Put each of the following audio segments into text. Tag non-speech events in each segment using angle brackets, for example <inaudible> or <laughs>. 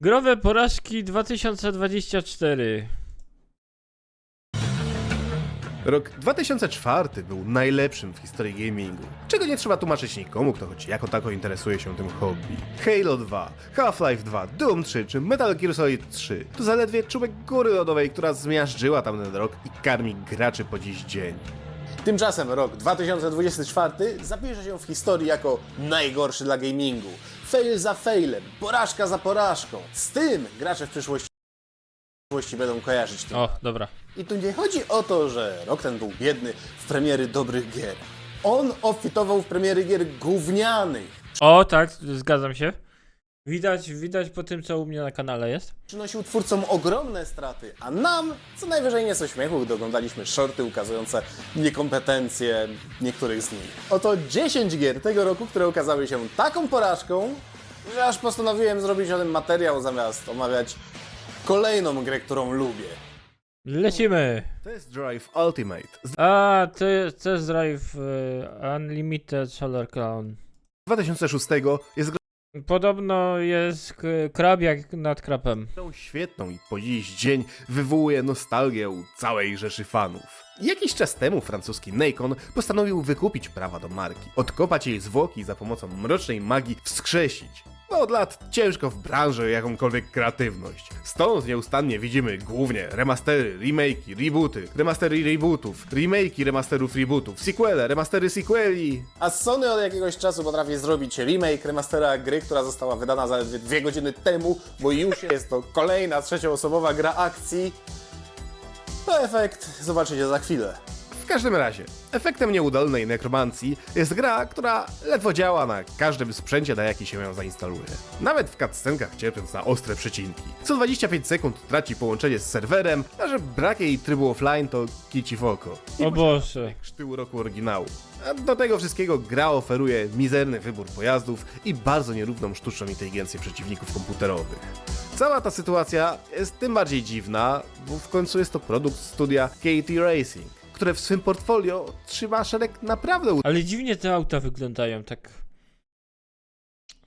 Growe porażki 2024. Rok 2004 był najlepszym w historii gamingu, czego nie trzeba tłumaczyć nikomu, kto choć jako tako interesuje się tym hobby. Halo 2, Half-Life 2, Doom 3 czy Metal Gear Solid 3 to zaledwie czubek góry lodowej, która zmiażdżyła tamten rok i karmi graczy po dziś dzień. Tymczasem rok 2024 zapisze się w historii jako najgorszy dla gamingu. Fail za failem, porażka za porażką. Z tym gracze w przyszłości przyszłości będą kojarzyć tym. O, dobra. I tu nie chodzi o to, że rok ten był biedny w premiery dobrych gier. On obfitował w premiery gier gównianych. O, tak, zgadzam się. Widać, widać po tym, co u mnie na kanale jest. Przynosił twórcom ogromne straty, a nam co najwyżej nieco śmiechu, gdy oglądaliśmy shorty ukazujące niekompetencje niektórych z nich. Oto 10 gier tego roku, które okazały się taką porażką, że aż postanowiłem zrobić o tym materiał zamiast omawiać kolejną grę, którą lubię. Lecimy. Test Drive Ultimate z A, to jest Test Drive e, Unlimited Solar Clown. 2006 jest Podobno jest k- krab jak nad krapem. grą świetną i po dziś dzień wywołuje nostalgię u całej rzeszy fanów. Jakiś czas temu francuski Nacon postanowił wykupić prawa do marki, odkopać jej zwłoki i za pomocą mrocznej magii wskrzesić. Bo od lat ciężko w branży jakąkolwiek kreatywność. Stąd nieustannie widzimy głównie remastery, remake'i, rebooty, remastery rebootów, remake'i remasterów rebootów, sequele, remastery sequeli. A Sony od jakiegoś czasu potrafi zrobić remake, remastera gry, która została wydana zaledwie dwie godziny temu, bo już jest to kolejna trzecioosobowa gra akcji. To efekt zobaczycie za chwilę. W każdym razie, efektem nieudolnej nekromancji jest gra, która ledwo działa na każdym sprzęcie, na jaki się ją zainstaluje. Nawet w cutscenkach cierpiąc na ostre przecinki. Co 25 sekund traci połączenie z serwerem, a że brak jej trybu offline to kici w oko. I O Boże. Sztył roku oryginału. A do tego wszystkiego gra oferuje mizerny wybór pojazdów i bardzo nierówną sztuczną inteligencję przeciwników komputerowych. Cała ta sytuacja jest tym bardziej dziwna, bo w końcu jest to produkt studia KT Racing, które w swym portfolio trzyma szereg naprawdę Ale dziwnie te auta wyglądają tak...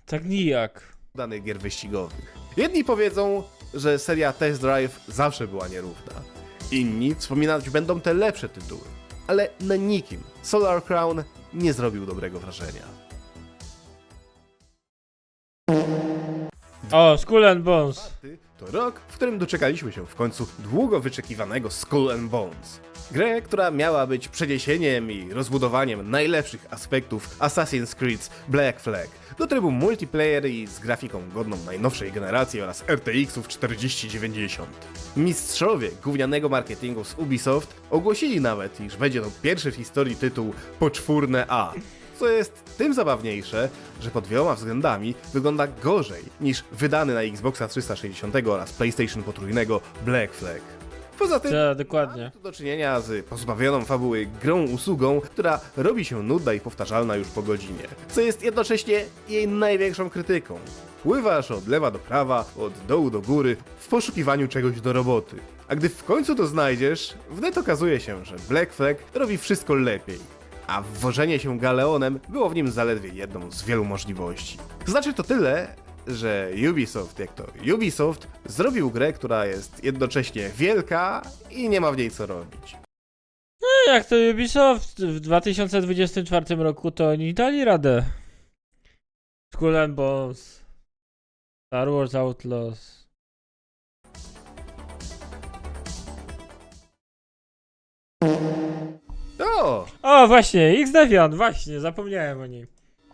Tak nijak. udanych gier wyścigowych. Jedni powiedzą, że seria Test Drive zawsze była nierówna. Inni wspominać będą te lepsze tytuły. Ale na nikim Solar Crown nie zrobił dobrego wrażenia. O, Skull and Bones. To rok, w którym doczekaliśmy się w końcu długo wyczekiwanego Skull and Bones. Grę, która miała być przeniesieniem i rozbudowaniem najlepszych aspektów Assassin's Creed Black Flag do trybu multiplayer i z grafiką godną najnowszej generacji oraz RTX-ów 4090. Mistrzowie gównianego marketingu z Ubisoft ogłosili nawet, iż będzie to pierwszy w historii tytuł poczwórne A. Co jest tym zabawniejsze, że pod wieloma względami wygląda gorzej niż wydany na Xboxa 360 oraz PlayStation potrójnego Black Flag. Poza tym Tak, dokładnie. mamy tu do czynienia z pozbawioną fabuły grą usługą, która robi się nudna i powtarzalna już po godzinie, co jest jednocześnie jej największą krytyką. Pływasz od lewa do prawa, od dołu do góry, w poszukiwaniu czegoś do roboty. A gdy w końcu to znajdziesz, wnet okazuje się, że Black Flag robi wszystko lepiej. A wwożenie się galeonem było w nim zaledwie jedną z wielu możliwości. Znaczy to tyle, że Ubisoft, jak to Ubisoft, zrobił grę, która jest jednocześnie wielka i nie ma w niej co robić. No jak to Ubisoft w 2024 roku to oni dali radę. Skull and Bones. Star Wars Outlaws. O! O, właśnie, X-Deviant, właśnie, zapomniałem o nim.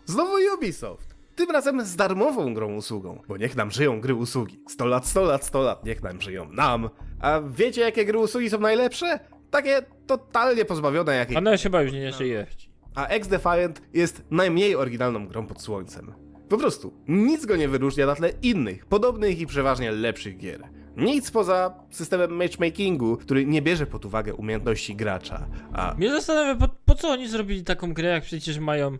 Znowu Ubisoft. Tym razem z darmową grą usługą, bo niech nam żyją gry usługi. 100 lat, 100 lat, 100 lat, niech nam żyją nam. A wiecie jakie gry usługi są najlepsze? Takie totalnie pozbawione jakiej... Ona chyba już nie żyje. A X-Defiant jest najmniej oryginalną grą pod słońcem. Po prostu, nic go nie wyróżnia na tle innych, podobnych i przeważnie lepszych gier. Nic poza systemem matchmakingu, który nie bierze pod uwagę umiejętności gracza, a Mnie zastanawia, po, po co oni zrobili taką grę, jak przecież mają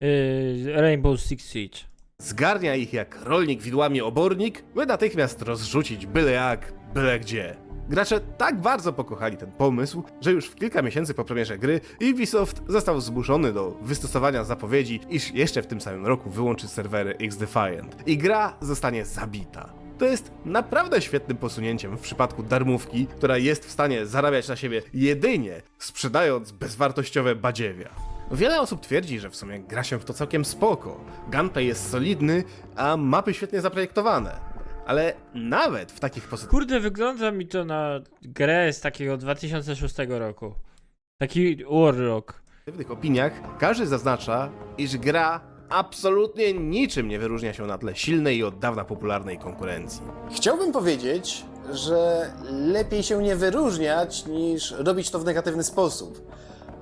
yy, Rainbow Six Siege. zgarnia ich jak rolnik widłami obornik, by natychmiast rozrzucić byle jak, byle gdzie. Gracze tak bardzo pokochali ten pomysł, że już w kilka miesięcy po premierze gry Ubisoft został zmuszony do wystosowania zapowiedzi, iż jeszcze w tym samym roku wyłączy serwery X-Defiant i gra zostanie zabita. To jest naprawdę świetnym posunięciem w przypadku darmówki, która jest w stanie zarabiać na siebie jedynie sprzedając bezwartościowe badziewia. Wiele osób twierdzi, że w sumie gra się w to całkiem spoko. Gunplay jest solidny, a mapy świetnie zaprojektowane. Ale nawet w takich pozytywnych Kurde, wygląda mi to na grę z takiego 2006 roku. Taki Warrock. negatywnych opiniach każdy zaznacza, iż gra absolutnie niczym nie wyróżnia się na tle silnej i od dawna popularnej konkurencji. Chciałbym powiedzieć, że lepiej się nie wyróżniać niż robić to w negatywny sposób.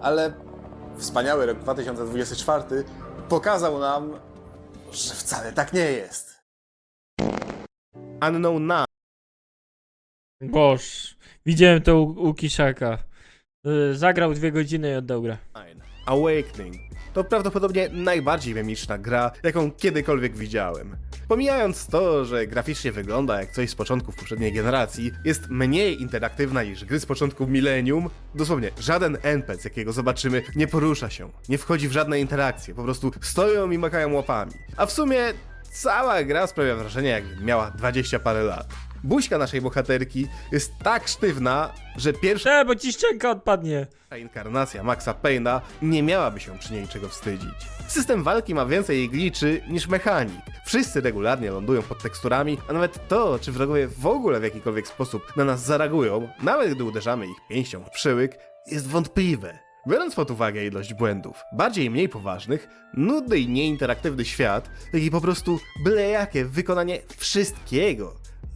Ale wspaniały rok 2024 pokazał nam, że wcale tak nie jest. Unknown Nine Boż, widziałem to u, u Kiszaka. Y, Zagrał dwie godziny i oddał grę. Awakening to prawdopodobnie najbardziej memiczna gra, jaką kiedykolwiek widziałem. Pomijając to, że graficznie wygląda jak coś z początków poprzedniej generacji, jest mniej interaktywna niż gry z początku milenium, dosłownie żaden NPC, jakiego zobaczymy, nie porusza się, nie wchodzi w żadne interakcje, po prostu stoją i makają łapami. A w sumie cała gra sprawia wrażenie, jakby miała 20 parę lat. Buźka naszej bohaterki jest tak sztywna, że pierwsza Cze, bo ci szczęka odpadnie. ta inkarnacja Maxa Payne'a nie miałaby się przy niej czego wstydzić. System walki ma więcej gliczy niż mechanik. Wszyscy regularnie lądują pod teksturami, a nawet to, czy wrogowie w ogóle w jakikolwiek sposób na nas zareagują, nawet gdy uderzamy ich pięścią w przyłyk, jest wątpliwe. Biorąc pod uwagę ilość błędów, bardziej i mniej poważnych, nudny i nieinteraktywny świat, jak i po prostu byle jakie wykonanie wszystkiego,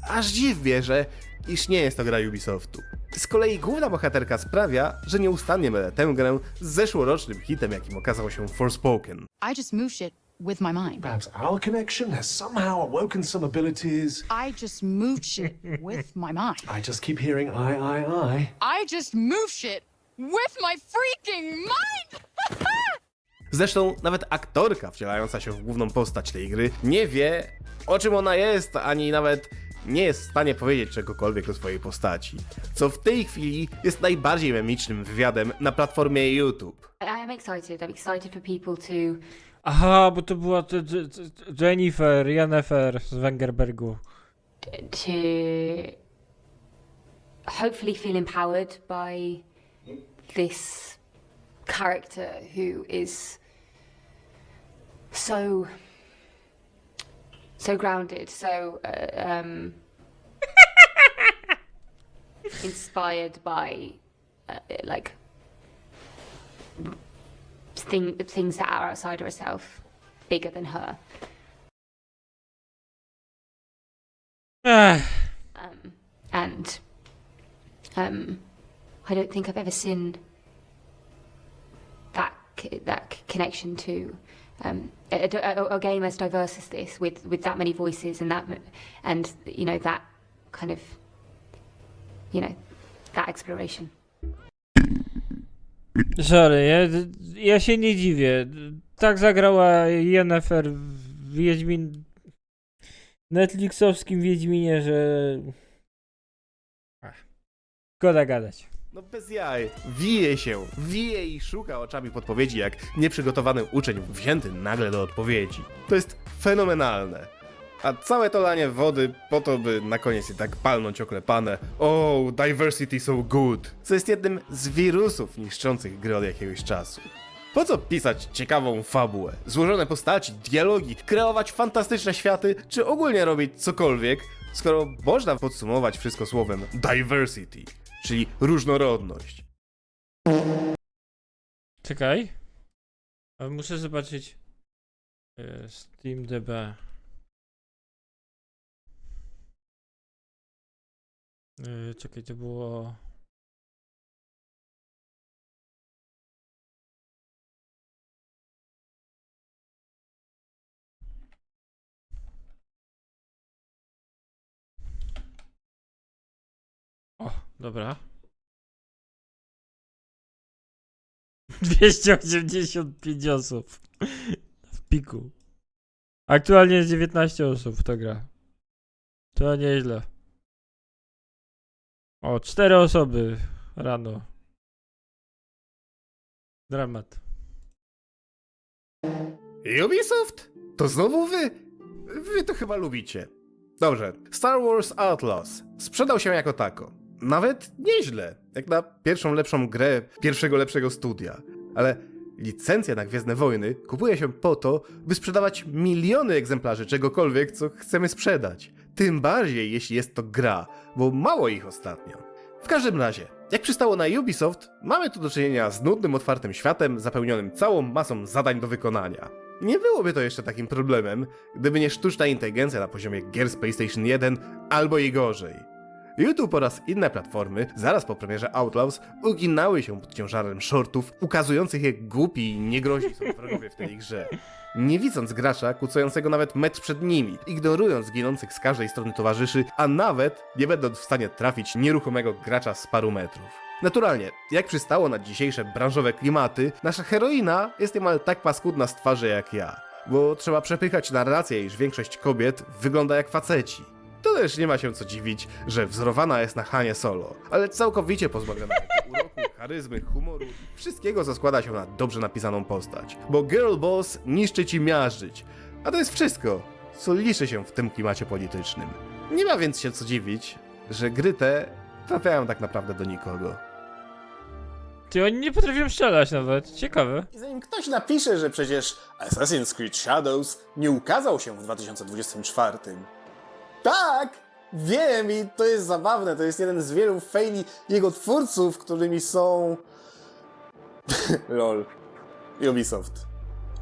aż dziw bierze, iż nie jest to gra Ubisoftu. Z kolei główna bohaterka sprawia, że nieustannie mylę tę grę z zeszłorocznym hitem, jakim okazał się Forspoken. I just move shit with my mind. Perhaps our connection has somehow awoken some abilities. I just move shit with my mind. I just keep hearing I, I, I. I just move shit with my freaking mind! <laughs> Zresztą nawet aktorka wcielająca się w główną postać tej gry nie wie, o czym ona jest, ani nawet nie jest w stanie powiedzieć czegokolwiek o swojej postaci. Co w tej chwili jest najbardziej memicznym wywiadem na platformie YouTube. I am excited. I'm excited for people to Aha, bo to była t- t- t- Jennifer, Jennifer z Wengerbergu. to hopefully feel empowered by this character who is so so grounded, so uh, um, <laughs> inspired by uh, like thing, things that are outside of herself, bigger than her. Um, and um, I don't think I've ever seen that that connection to um, a, a- a game as diverse as this, with with that many voices and that and you know that kind of you know that exploration. sorry, ja, ja się nie dziwię. Tak zagrała Jennifer w Wiedźmin... Netflixowskim Wiedźminie, że... Ach, Szkoda gadać. No bez jaj. Wije się, wije i szuka oczami podpowiedzi jak nieprzygotowany uczeń wzięty nagle do odpowiedzi. To jest fenomenalne. A całe to lanie wody po to, by na koniec i tak palnąć oklepane Oh, diversity so good, co jest jednym z wirusów niszczących gry od jakiegoś czasu. Po co pisać ciekawą fabułę, złożone postaci, dialogi, kreować fantastyczne światy, czy ogólnie robić cokolwiek, skoro można podsumować wszystko słowem diversity, czyli różnorodność. Czekaj. Muszę zobaczyć. e, SteamDB. E, Czekaj, to było. Dobra. <laughs> 285 osób w piku. Aktualnie jest 19 osób w to gra. To nieźle. O, 4 osoby rano. Dramat. Ubisoft? To znowu wy? Wy to chyba lubicie. Dobrze, Star Wars Outlaws sprzedał się jako tako. Nawet nieźle, jak na pierwszą lepszą grę pierwszego lepszego studia. Ale licencje na Gwiezdne Wojny kupuje się po to, by sprzedawać miliony egzemplarzy czegokolwiek, co chcemy sprzedać. Tym bardziej, jeśli jest to gra, bo mało ich ostatnio. W każdym razie, jak przystało na Ubisoft, mamy tu do czynienia z nudnym, otwartym światem, zapełnionym całą masą zadań do wykonania. Nie byłoby to jeszcze takim problemem, gdyby nie sztuczna inteligencja na poziomie gier z PlayStation 1 albo i gorzej. YouTube oraz inne platformy, zaraz po premierze Outlaws, uginały się pod ciężarem shortów, ukazujących jak głupi i niegroźni są wrogowie w tej grze. Nie widząc gracza kucającego nawet metr przed nimi, ignorując ginących z każdej strony towarzyszy, a nawet nie będąc w stanie trafić nieruchomego gracza z paru metrów. Naturalnie, jak przystało na dzisiejsze branżowe klimaty, nasza heroina jest niemal tak paskudna z twarzy jak ja, bo trzeba przepychać narrację, iż większość kobiet wygląda jak faceci. To też nie ma się co dziwić, że wzorowana jest na Hanie Solo, ale całkowicie pozbawiona uroku, charyzmy, humoru, wszystkiego co składa się na dobrze napisaną postać. Bo Girl Boss niszczy ci miażdżyć, a to jest wszystko, co liczy się w tym klimacie politycznym. Nie ma więc się co dziwić, że gry te trafiają tak naprawdę do nikogo. Ty oni nie potrafią strzelać nawet. Ciekawe. I zanim ktoś napisze, że przecież Assassin's Creed Shadows nie ukazał się w 2024. Tak! Wiem i to jest zabawne, to jest jeden z wielu faili jego twórców, którymi są... <laughs> Lol. Ubisoft.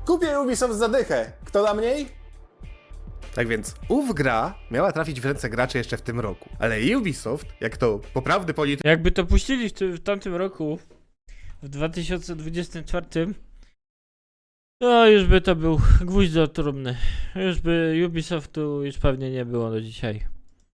Kupię Ubisoft za dychę. Kto da mniej? Tak więc ów gra miała trafić w ręce graczy jeszcze w tym roku, ale Ubisoft, jak to poprawny polityk Jakby to puścili w, ty, w tamtym roku, w 2024, to już by to był gwóźdź do trumny. Już by Ubisoftu już pewnie nie było do dzisiaj.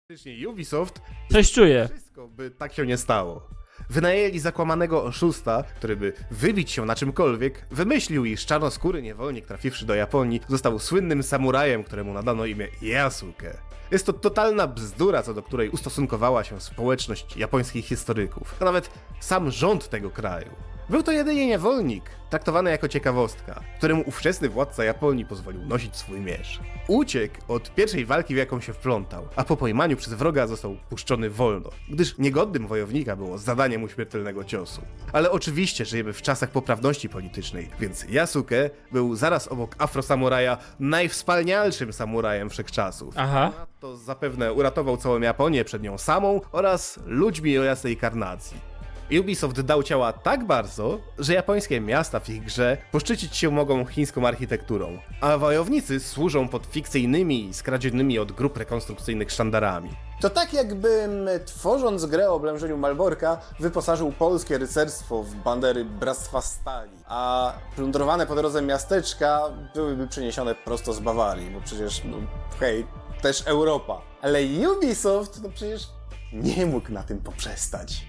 Faktycznie Ubisoft Coś czuję. wszystko, by tak się nie stało. Wynajęli zakłamanego oszusta, który by wybić się na czymkolwiek, wymyślił, iż czarnoskóry niewolnik trafiwszy do Japonii został słynnym samurajem, któremu nadano imię Yasuke. Jest to totalna bzdura, co do której ustosunkowała się społeczność japońskich historyków, a nawet sam rząd tego kraju. Był to jedynie niewolnik, traktowany jako ciekawostka, któremu ówczesny władca Japonii pozwolił nosić swój miecz. Uciekł od pierwszej walki, w jaką się wplątał, a po pojmaniu przez wroga został puszczony wolno, gdyż niegodnym wojownika było zadanie mu śmiertelnego ciosu. Ale oczywiście żyjemy w czasach poprawności politycznej, więc Yasuke był zaraz obok afrosamuraja najwspanialszym samurajem wszechczasów. Aha. To zapewne uratował całą Japonię przed nią samą oraz ludźmi o jasnej karnacji. Ubisoft dał ciała tak bardzo, że japońskie miasta w ich grze poszczycić się mogą chińską architekturą, a wojownicy służą pod fikcyjnymi, skradzionymi od grup rekonstrukcyjnych sztandarami. To tak jakbym, tworząc grę o oblężeniu Malborka, wyposażył polskie rycerstwo w bandery Bractwa Stali, a plądrowane po drodze miasteczka byłyby przeniesione prosto z Bawarii, bo przecież, no hej, też Europa. Ale Ubisoft, no przecież nie mógł na tym poprzestać.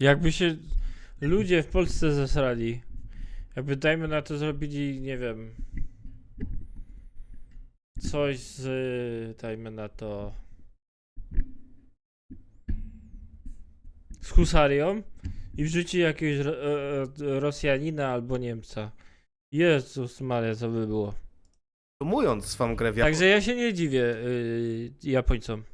Jakby się ludzie w Polsce zesrali. Jakby dajmy na to zrobili, nie wiem. Coś z. Dajmy na to. Z husarią i wrzuci jakiegoś ro, e, e, Rosjanina albo Niemca. Jezus Maria, co by było. Promując swą grę w Także ja się nie dziwię y, Japońcom.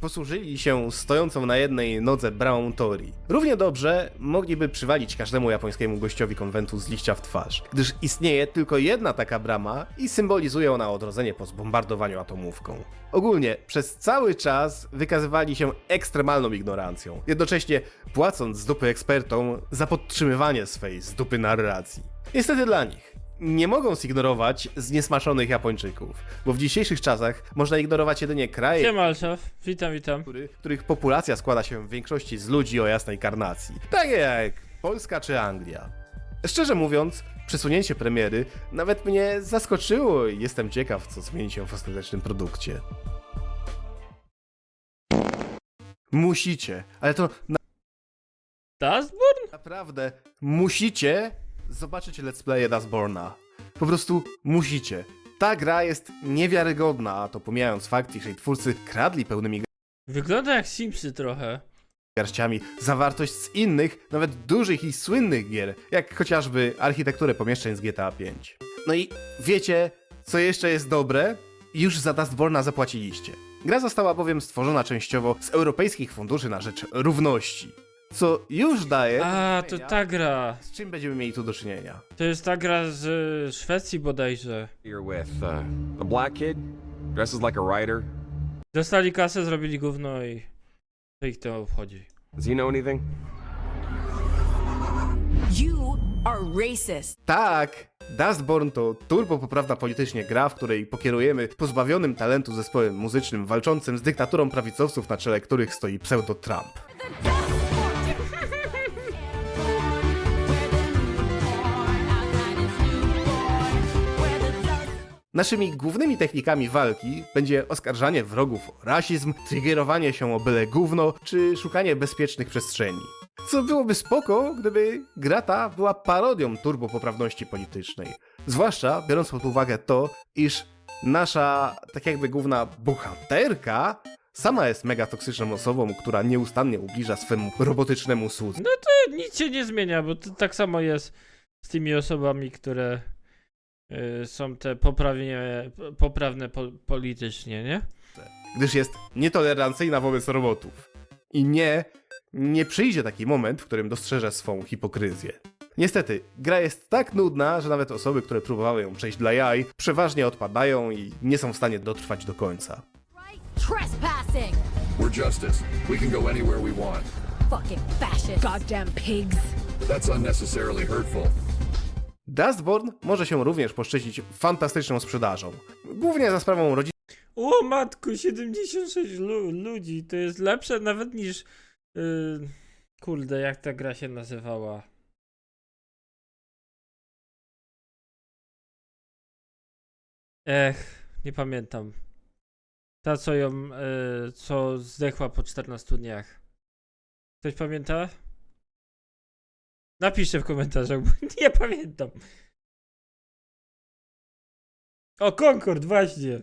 Posłużyli się stojącą na jednej nodze bramą Tori. Równie dobrze mogliby przywalić każdemu japońskiemu gościowi konwentu z liścia w twarz, gdyż istnieje tylko jedna taka brama i symbolizuje ona odrodzenie po zbombardowaniu atomówką. Ogólnie przez cały czas wykazywali się ekstremalną ignorancją, jednocześnie płacąc z dupy ekspertom za podtrzymywanie swej z dupy narracji. Niestety dla nich, nie mogą zignorować zniesmaczonych Japończyków, bo w dzisiejszych czasach można ignorować jedynie kraje, Siema witam, witam. który, których populacja składa się w większości z ludzi o jasnej karnacji, takie jak Polska czy Anglia. Szczerze mówiąc, przesunięcie premiery nawet mnie zaskoczyło i jestem ciekaw, co zmieni się w ostatecznym produkcie. Musicie, ale to na Dustborn? naprawdę musicie zobaczyć Let's Play Dustborna. Po prostu musicie. Ta gra jest niewiarygodna, a to pomijając fakt, iż jej twórcy kradli pełnymi Wygląda jak Simsy trochę. garściami zawartość z innych, nawet dużych i słynnych gier, jak chociażby architekturę pomieszczeń z GTA V. No i wiecie, co jeszcze jest dobre? już za Dustborna zapłaciliście. Gra została bowiem stworzona częściowo z europejskich funduszy na rzecz równości, co już daje... A, to ta gra. Z czym będziemy mieli tu do czynienia? To jest ta gra z y, Szwecji bodajże. You're with uh, a black kid, dresses like a writer. Dostali kasę, zrobili gówno i to ich to obchodzi. Does he know anything? You are racist. Tak, Dustborn to turbo poprawna politycznie gra, w której pokierujemy pozbawionym talentu zespołem muzycznym walczącym z dyktaturą prawicowców, na czele których stoi pseudo-Trump. Naszymi głównymi technikami walki będzie oskarżanie wrogów o rasizm, triggerowanie się o byle gówno, czy szukanie bezpiecznych przestrzeni. Co byłoby spoko, gdyby gra ta była parodią turbopoprawności politycznej. Zwłaszcza biorąc pod uwagę to, iż nasza, tak jakby główna bohaterka, sama jest mega toksyczną osobą, która nieustannie ubliża swemu robotycznemu słudzu. Nic się nie zmienia, bo to tak samo jest z tymi osobami, które są te poprawnie, poprawne po, politycznie, nie? gdyż jest nietolerancyjna wobec robotów. I nie, nie przyjdzie taki moment, w którym dostrzeże swą hipokryzję. Niestety, gra jest tak nudna, że nawet osoby, które próbowały ją przejść dla jaj, przeważnie odpadają i nie są w stanie dotrwać do końca. Trespassing. We're justice. We can go anywhere we want. Fucking fascist. Goddamn pigs. That's unnecessarily hurtful. Dustborn może się również poszczycić fantastyczną sprzedażą. Głównie za sprawą rodziców O matku, 76 lu ludzi, to jest lepsze nawet niż... y, kurde, jak ta gra się nazywała? Ech, nie pamiętam. Ta, co ją, y, co zdechła po 14 dniach. Ktoś pamięta? Napiszcie w komentarzach, bo <laughs> nie pamiętam. O, Concord, właśnie.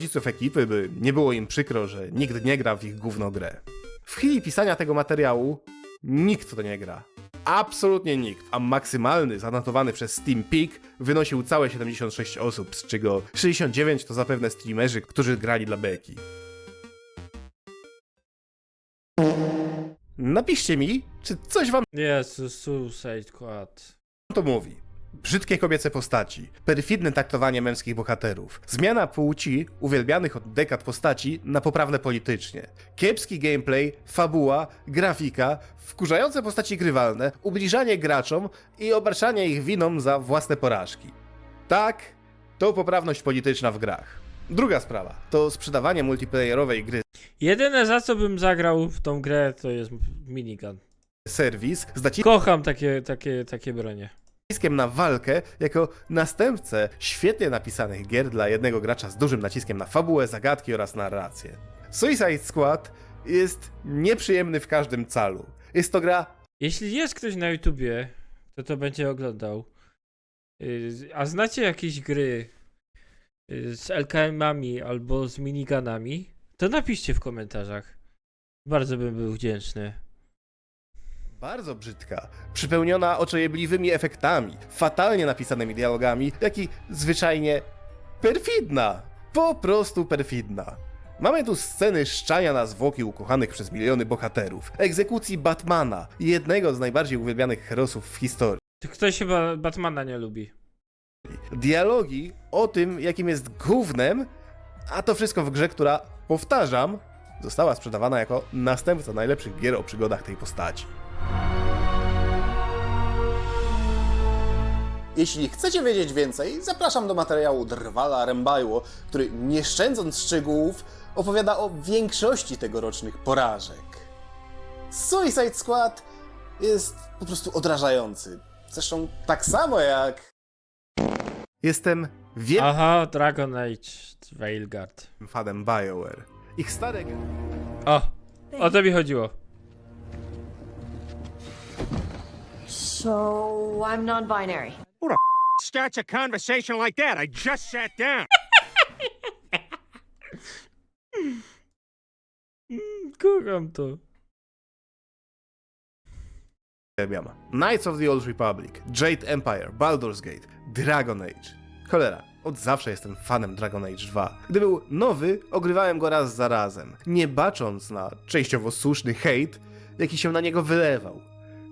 rodziców ekipy, by nie było im przykro, że nikt nie gra w ich gówno grę. W chwili pisania tego materiału nikt to nie gra. Absolutnie nikt. A maksymalny zanotowany przez Steam Peak wynosił całe 76 osób, z czego 69 to zapewne streamerzy, którzy grali dla beki. Napiszcie mi, czy coś wam Jezus, Suicide Squad. to mówi. Brzydkie kobiece postaci, perfidne traktowanie męskich bohaterów, zmiana płci uwielbianych od dekad postaci na poprawne politycznie, kiepski gameplay, fabuła, grafika, wkurzające postaci grywalne, ubliżanie graczom i obarczanie ich winą za własne porażki. Tak, to poprawność polityczna w grach. Druga sprawa to sprzedawanie multiplayerowej gry Jedyne za co bym zagrał w tą grę to jest minigun. serwis z Kocham takie, takie, takie bronie. naciskiem na walkę jako następcę świetnie napisanych gier dla jednego gracza z dużym naciskiem na fabułę, zagadki oraz narrację. Suicide Squad jest nieprzyjemny w każdym calu. Jest to gra Jeśli jest ktoś na YouTubie, to to będzie oglądał. Yy, A znacie jakieś gry z LKM-ami albo z minigunami? To napiszcie w komentarzach. Bardzo bym był wdzięczny. bardzo brzydka, przypełniona oczojebliwymi efektami, fatalnie napisanymi dialogami, jak i zwyczajnie perfidna. Po prostu perfidna. Mamy tu sceny szczania na zwłoki ukochanych przez miliony bohaterów, egzekucji Batmana, jednego z najbardziej uwielbianych herosów w historii. To ktoś chyba Batmana nie lubi. Dialogi o tym, jakim jest gównem, a to wszystko w grze, która, powtarzam, została sprzedawana jako następca najlepszych gier o przygodach tej postaci. Jeśli chcecie wiedzieć więcej, zapraszam do materiału Drwala Rembajło, który nie szczędząc szczegółów opowiada o większości tegorocznych porażek. Suicide Squad jest po prostu odrażający. Zresztą tak samo jak Jestem wielkim Aha, Dragon Age Veilguard. fanem BioWare. Ich stare gry O, o to mi chodziło. So I'm non-binary. starts a conversation like that. I just sat down. <laughs> Mm, Kocham to. Uwielbiam. Knights of the Old Republic, Jade Empire, Baldur's Gate, Dragon Age. Cholera, od zawsze jestem fanem Dragon Age 2. Gdy był nowy, ogrywałem go raz za razem, nie bacząc na częściowo słuszny hejt, jaki się na niego wylewał.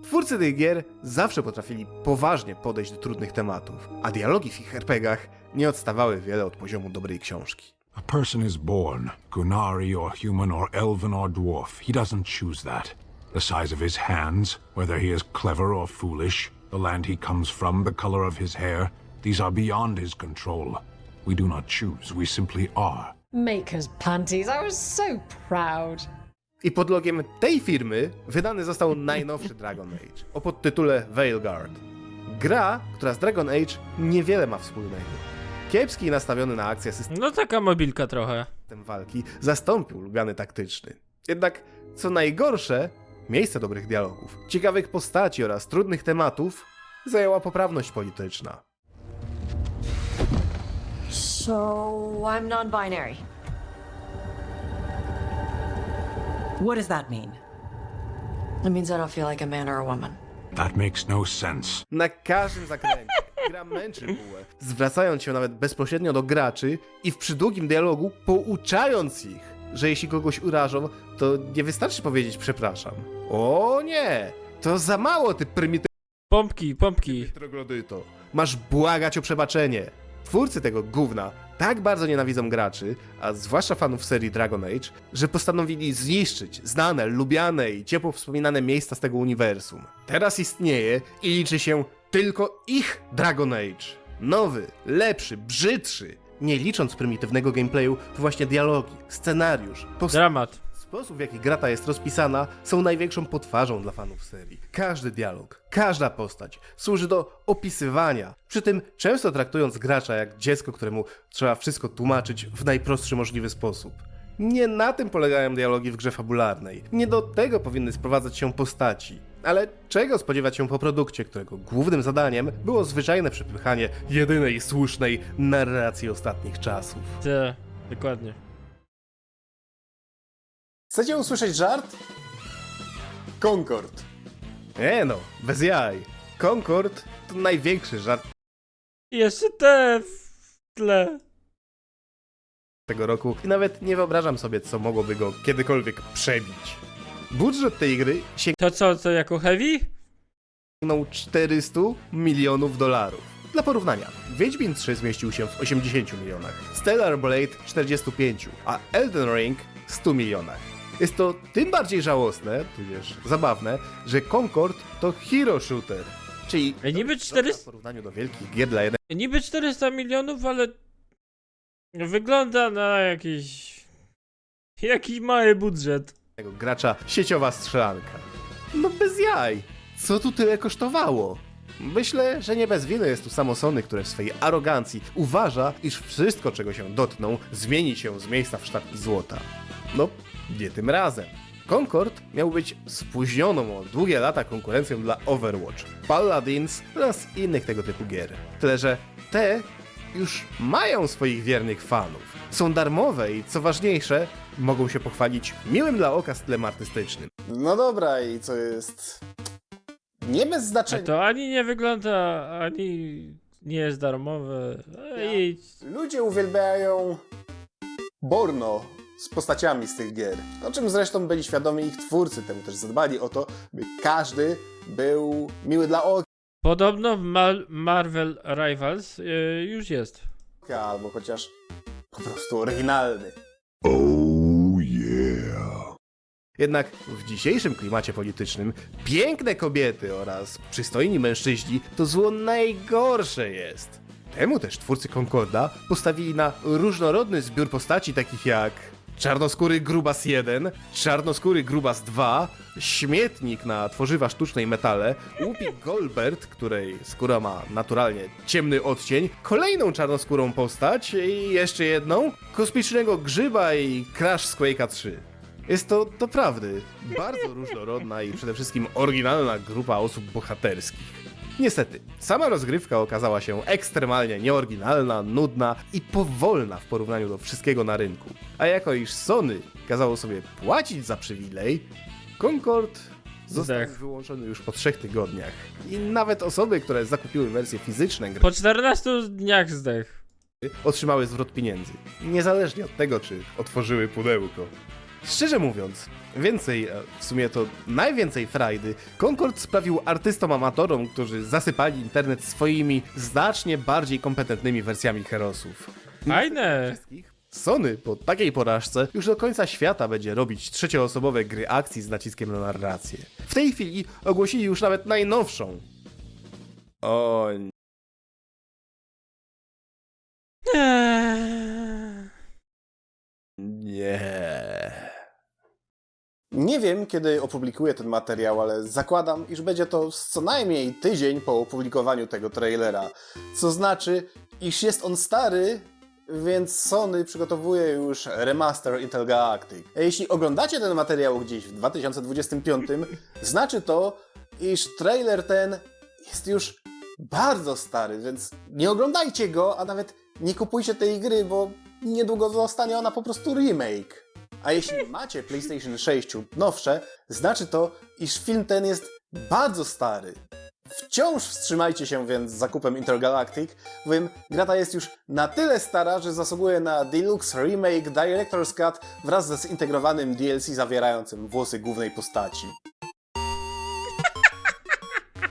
Twórcy tych gier zawsze potrafili poważnie podejść do trudnych tematów, a dialogi w ich RPGach nie odstawały wiele od poziomu dobrej książki. A person is born, Gunari or human or elven or dwarf. He doesn't choose that. The size of his hands, whether he is clever or foolish, the land he comes from, the color of his hair, these are beyond his control. We do not choose, we simply are. Maker's panties. I was so proud. I pod logiem tej firmy wydany został najnowszy Dragon Age o podtytule Veilguard. Gra, która z Dragon Age niewiele ma wspólnego. Kiepski i nastawiony na akcję system No taka mobilka trochę. walki zastąpił ulubiony taktyczny. Jednak, co najgorsze, miejsce dobrych dialogów, ciekawych postaci oraz trudnych tematów zajęła poprawność polityczna. So I'm non-binary. What does that mean? It means I don't feel like a man or a woman. That makes no sense. Na każdym zakręcie gra męczy bułę, zwracając się nawet bezpośrednio do graczy i w przydługim dialogu pouczając ich, że jeśli kogoś urażą, to nie wystarczy powiedzieć przepraszam. O nie! To za mało, ty prymitywny Pompki, pompki. troglodyto. Masz błagać o przebaczenie. Twórcy tego gówna tak bardzo nienawidzą graczy, a zwłaszcza fanów serii Dragon Age, że postanowili zniszczyć znane, lubiane i ciepło wspominane miejsca z tego uniwersum. Teraz istnieje i liczy się tylko ich Dragon Age. Nowy, lepszy, brzydszy. Nie licząc prymitywnego gameplayu, to właśnie dialogi, scenariusz, post- Dramat. Sposób, w jaki gra ta jest rozpisana, są największą potwarzą dla fanów serii. Każdy dialog, każda postać służy do opisywania, przy tym często traktując gracza jak dziecko, któremu trzeba wszystko tłumaczyć w najprostszy możliwy sposób. Nie na tym polegają dialogi w grze fabularnej. Nie do tego powinny sprowadzać się postaci. Ale czego spodziewać się po produkcie, którego głównym zadaniem było zwyczajne przepychanie jedynej słusznej narracji ostatnich czasów? Te, dokładnie. Chcecie usłyszeć żart? Concord. Nie no, bez jaj. Concord to największy żart I jeszcze te w tle. tego roku i nawet nie wyobrażam sobie, co mogłoby go kiedykolwiek przebić. Budżet tej gry To co, to jako heavy? sięgnął 400 milionów dolarów. Dla porównania, Wiedźmin 3 zmieścił się w 80 milionach, Stellar Blade 45, a Elden Ring 100 milionach. Jest to tym bardziej żałosne, tudzież zabawne, że Concord to hero shooter, czyli Ej, niby dobra 400 w porównaniu do wielkich gier dla jednego Niby 400 milionów, ale wygląda na jakiś jakiś mały budżet. Gracza sieciowa strzelanka. No bez jaj. Co tu tyle kosztowało? Myślę, że nie bez winy jest tu samo Sony, które w swojej arogancji uważa, iż wszystko, czego się dotkną, zmieni się z miejsca w sztabki złota. No, nie tym razem. Concord miał być spóźnioną o długie lata konkurencją dla Overwatch, Paladins oraz innych tego typu gier. Tyle, że te już mają swoich wiernych fanów. Są darmowe i co ważniejsze, mogą się pochwalić miłym dla oka stylem artystycznym. No dobra, i co jest nie bez A znaczenia. to ani nie wygląda, ani nie jest darmowe. Ej, Ludzie uwielbiają Borno z postaciami z tych gier. O czym zresztą byli świadomi ich twórcy, temu też zadbali o to, by każdy był miły dla podobno w Mar- Marvel Rivals y, już jest. albo chociaż po prostu oryginalny. Jednak w dzisiejszym klimacie politycznym piękne kobiety oraz przystojni mężczyźni to zło najgorsze jest. Temu też twórcy Concorda postawili na różnorodny zbiór postaci takich jak czarnoskóry Grubas 1, czarnoskóry Grubas 2, śmietnik na tworzywa sztuczne i metale, łupik Goldberg, której skóra ma naturalnie ciemny odcień, kolejną czarnoskórą postać i jeszcze jedną, kosmicznego grzyba i Crash z Quake'a 3. Jest to doprawdy bardzo różnorodna i przede wszystkim oryginalna grupa osób bohaterskich. Niestety, sama rozgrywka okazała się ekstremalnie nieoryginalna, nudna i powolna w porównaniu do wszystkiego na rynku. A jako iż Sony kazało sobie płacić za przywilej, Concord został Zdech. wyłączony już po trzech tygodniach. I nawet osoby, które zakupiły wersje fizyczne gry, Po 14 dniach zdech. otrzymały zwrot pieniędzy. Niezależnie od tego, czy otworzyły pudełko. Szczerze mówiąc, więcej, a w sumie to najwięcej frajdy, Concord sprawił artystom amatorom, którzy zasypali internet swoimi znacznie bardziej kompetentnymi wersjami herosów. Fajne. Sony po takiej porażce już do końca świata będzie robić trzecioosobowe gry akcji z naciskiem na narrację. W tej chwili ogłosili już nawet najnowszą. O Eee. nie. Nie wiem, kiedy opublikuję ten materiał, ale zakładam, iż będzie to co najmniej tydzień po opublikowaniu tego trailera. Co znaczy, iż jest on stary, więc Sony przygotowuje już remaster Intel Galactic. Jeśli oglądacie ten materiał gdzieś w 2025, <laughs> znaczy to, iż trailer ten jest już bardzo stary, więc nie oglądajcie go, a nawet nie kupujcie tej gry, bo niedługo zostanie ona po prostu remake. A jeśli macie PlayStation 6 lub nowsze, znaczy to, iż film ten jest bardzo stary. Wciąż wstrzymajcie się więc z zakupem Intergalactic, bowiem gra ta jest już na tyle stara, że zasługuje na Deluxe Remake Director's Cut wraz ze zintegrowanym DLC zawierającym włosy głównej postaci.